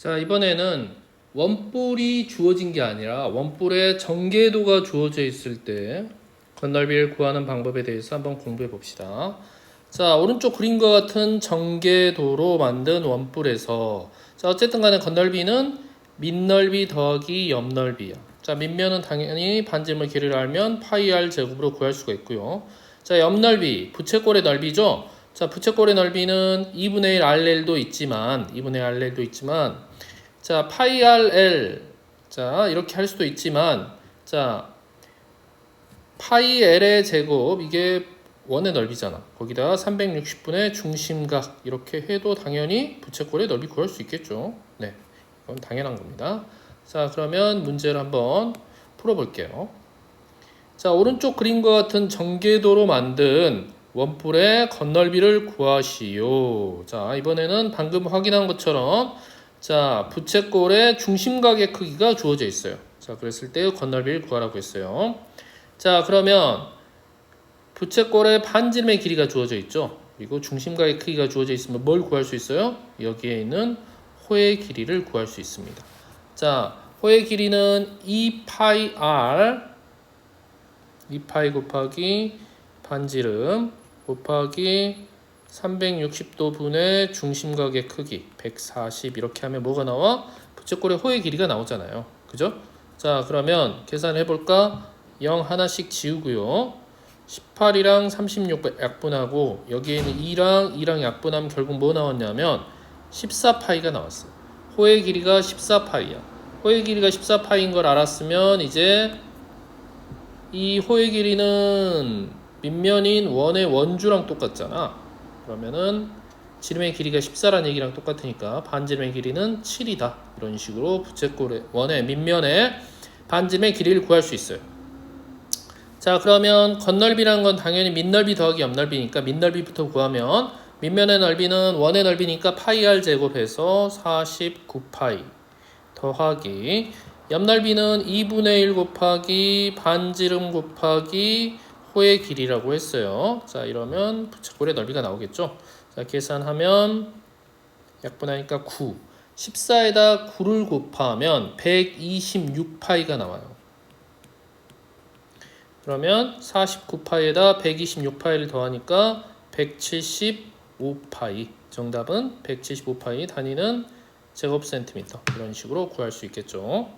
자, 이번에는 원뿔이 주어진 게 아니라 원뿔의 전개도가 주어져 있을 때 건널비를 구하는 방법에 대해서 한번 공부해 봅시다. 자, 오른쪽 그림과 같은 전개도로 만든 원뿔에서 자, 어쨌든 간에 건널비는 밑넓이 더하기 옆넓이야. 자, 밑면은 당연히 반지름의 길이를 알면 파이 r 제곱으로 구할 수가 있고요. 자, 옆넓이, 부채꼴의 넓이죠. 자, 부채꼴의 넓이는 2분의 1 RL도 있지만 2분의 1 RL도 있지만 자, 파이 RL 자, 이렇게 할 수도 있지만 자, 파이 L의 제곱 이게 원의 넓이잖아. 거기다가 360분의 중심각 이렇게 해도 당연히 부채꼴의 넓이 구할 수 있겠죠. 네. 이건 당연한 겁니다. 자, 그러면 문제를 한번 풀어 볼게요. 자, 오른쪽 그림과 같은 전개도로 만든 원뿔의 건널비를 구하시오. 자, 이번에는 방금 확인한 것처럼 자, 부채꼴의 중심각의 크기가 주어져 있어요. 자, 그랬을 때 건널비를 구하라고 했어요. 자, 그러면 부채꼴의 반지름의 길이가 주어져 있죠. 그리고 중심각의 크기가 주어져 있으면 뭘 구할 수 있어요? 여기에 있는 호의 길이를 구할 수 있습니다. 자, 호의 길이는 2파이 r 2파이 곱하기 반지름 곱하기 360도 분의 중심각의 크기 140 이렇게 하면 뭐가 나와? 부채꼴의 호의 길이가 나오잖아요. 그죠? 자, 그러면 계산해 볼까? 0 하나씩 지우고요. 18이랑 36 약분하고 여기에 있는 2랑 2랑 약분하면 결국 뭐 나왔냐면 14파이가 나왔어요. 호의 길이가 14파이야. 호의 길이가 14파이인 걸 알았으면 이제 이 호의 길이는 밑면인 원의 원주랑 똑같잖아. 그러면은 지름의 길이가 14라는 얘기랑 똑같으니까 반지름의 길이는 7이다. 이런 식으로 부채꼴의 원의 밑면의 반지름의 길이를 구할 수 있어요. 자, 그러면 건널비라는 건 당연히 밑넓이 더하기 옆넓이니까 밑넓이부터 구하면 밑면의 넓이는 원의 넓이니까 파이 r 제곱해서 49파이 더하기 옆넓이는 2분의 1 곱하기 반지름 곱하기 호의 길이라고 했어요. 자, 이러면 부채꼴의 넓이가 나오겠죠. 자, 계산하면 약분하니까 9. 14에다 9를 곱하면 126파이가 나와요. 그러면 49파이에다 126파이를 더하니까 175파이. 정답은 175파이 단위는 제곱 센티미터. 이런 식으로 구할 수 있겠죠.